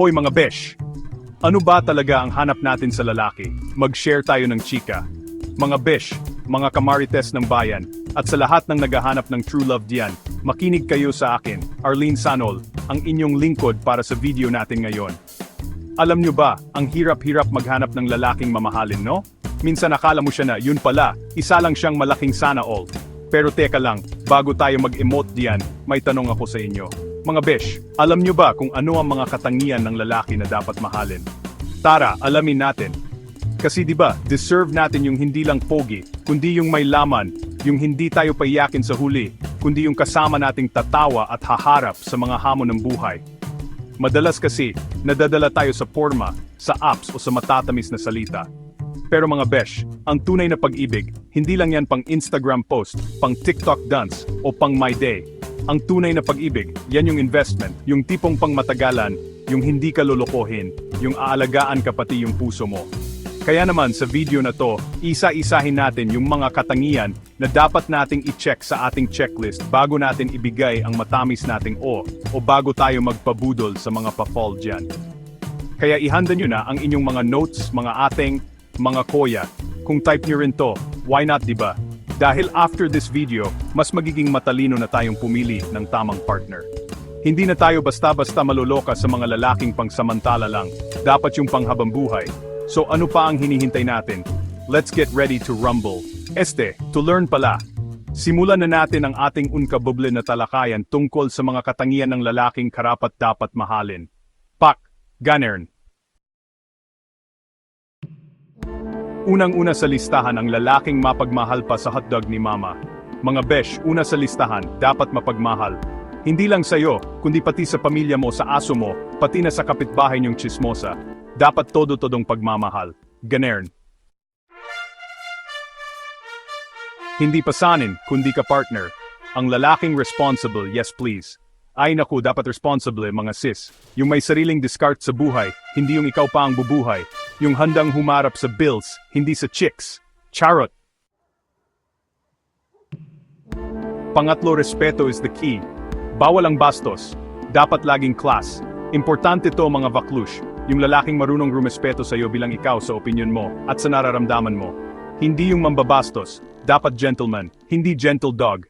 Hoy mga besh! Ano ba talaga ang hanap natin sa lalaki? Mag-share tayo ng chika. Mga besh, mga kamarites ng bayan, at sa lahat ng naghahanap ng true love diyan, makinig kayo sa akin, Arlene Sanol, ang inyong lingkod para sa video natin ngayon. Alam nyo ba, ang hirap-hirap maghanap ng lalaking mamahalin, no? Minsan akala mo siya na, yun pala, isa lang siyang malaking sana all. Pero teka lang, bago tayo mag-emote diyan, may tanong ako sa inyo. Mga besh, alam nyo ba kung ano ang mga katangian ng lalaki na dapat mahalin? Tara, alamin natin. Kasi 'di ba, deserve natin yung hindi lang pogi, kundi yung may laman, yung hindi tayo paiyakin sa huli, kundi yung kasama nating tatawa at haharap sa mga hamon ng buhay. Madalas kasi, nadadala tayo sa forma, sa apps o sa matatamis na salita. Pero mga besh, ang tunay na pag-ibig, hindi lang yan pang Instagram post, pang TikTok dance, o pang My Day. Ang tunay na pag-ibig, yan yung investment, yung tipong pang matagalan, yung hindi ka lolokohin, yung aalagaan ka pati yung puso mo. Kaya naman sa video na to, isa-isahin natin yung mga katangian na dapat nating i-check sa ating checklist bago natin ibigay ang matamis nating o o bago tayo magpabudol sa mga pa-fall dyan. Kaya ihanda nyo na ang inyong mga notes, mga ating, mga koya. Kung type nyo rin to, why not diba? Dahil after this video, mas magiging matalino na tayong pumili ng tamang partner. Hindi na tayo basta-basta maluloka sa mga lalaking pangsamantala lang, dapat yung panghabang buhay. So ano pa ang hinihintay natin? Let's get ready to rumble. Este, to learn pala. Simulan na natin ang ating unkabuble na talakayan tungkol sa mga katangian ng lalaking karapat dapat mahalin. Pak, Ganern. Unang-una sa listahan ang lalaking mapagmahal pa sa hotdog ni Mama. Mga besh, una sa listahan, dapat mapagmahal. Hindi lang sa'yo, kundi pati sa pamilya mo, sa aso mo, pati na sa kapitbahay niyong chismosa. Dapat todo-todong pagmamahal. Ganern. Hindi pasanin, kundi ka partner. Ang lalaking responsible, yes please. Ay naku, dapat responsible mga sis. Yung may sariling discard sa buhay, hindi yung ikaw pa ang bubuhay. Yung handang humarap sa bills, hindi sa chicks. Charot. Pangatlo, respeto is the key. Bawal ang bastos. Dapat laging class. Importante to mga vaklush. Yung lalaking marunong rumespeto sa'yo bilang ikaw sa opinion mo at sa nararamdaman mo. Hindi yung mambabastos. Dapat gentleman, hindi gentle dog.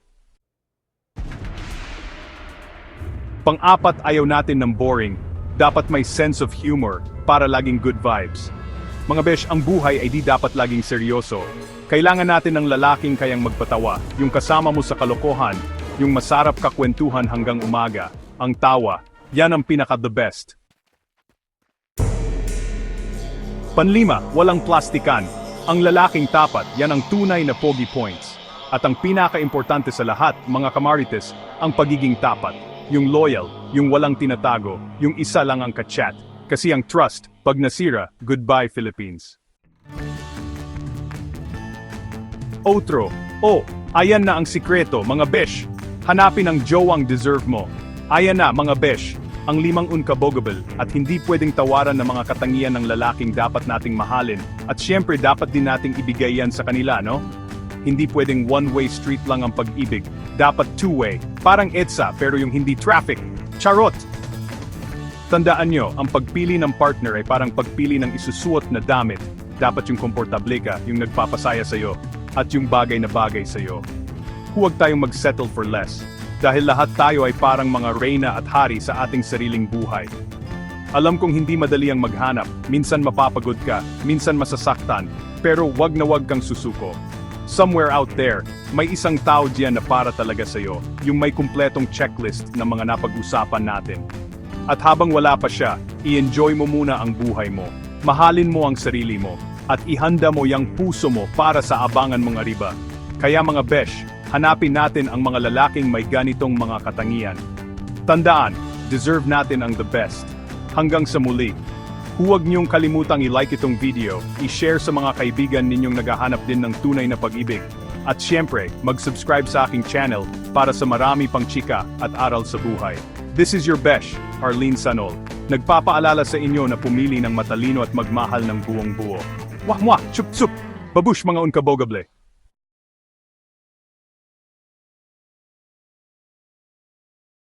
Pang-apat ayaw natin ng boring. Dapat may sense of humor para laging good vibes. Mga besh, ang buhay ay di dapat laging seryoso. Kailangan natin ng lalaking kayang magpatawa, yung kasama mo sa kalokohan, yung masarap kakwentuhan hanggang umaga, ang tawa, yan ang pinaka-the best. Panlima, walang plastikan. Ang lalaking tapat, yan ang tunay na pogi points. At ang pinaka-importante sa lahat, mga kamarites, ang pagiging tapat. Yung loyal, yung walang tinatago, yung isa lang ang kachat. Kasi ang trust, pag nasira, goodbye Philippines. Outro. Oh, ayan na ang sikreto, mga besh. Hanapin ang jowang deserve mo. Ayan na, mga besh. Ang limang unkabogable at hindi pwedeng tawaran ng mga katangian ng lalaking dapat nating mahalin. At syempre dapat din nating ibigay yan sa kanila, no? Hindi pwedeng one-way street lang ang pag-ibig. Dapat two-way. Parang EDSA pero yung hindi traffic. Charot! Tandaan nyo, ang pagpili ng partner ay parang pagpili ng isusuot na damit. Dapat yung komportable ka, yung nagpapasaya sa'yo, at yung bagay na bagay sa'yo. Huwag tayong mag-settle for less. Dahil lahat tayo ay parang mga reyna at hari sa ating sariling buhay. Alam kong hindi madali ang maghanap, minsan mapapagod ka, minsan masasaktan, pero wag na wag kang susuko. Somewhere out there, may isang tao diyan na para talaga sa'yo, yung may kumpletong checklist ng mga napag-usapan natin. At habang wala pa siya, i-enjoy mo muna ang buhay mo. Mahalin mo ang sarili mo, at ihanda mo yung puso mo para sa abangan mong ariba. Kaya mga besh, hanapin natin ang mga lalaking may ganitong mga katangian. Tandaan, deserve natin ang the best. Hanggang sa muli, huwag niyong kalimutang i-like itong video, i-share sa mga kaibigan ninyong naghahanap din ng tunay na pag-ibig. At syempre, mag-subscribe sa aking channel para sa marami pang chika at aral sa buhay. This is your besh, Arlene Sanol. Nagpapaalala sa inyo na pumili ng matalino at magmahal ng buong buo. Wah mwah, chup chup! Babush mga unkabogable!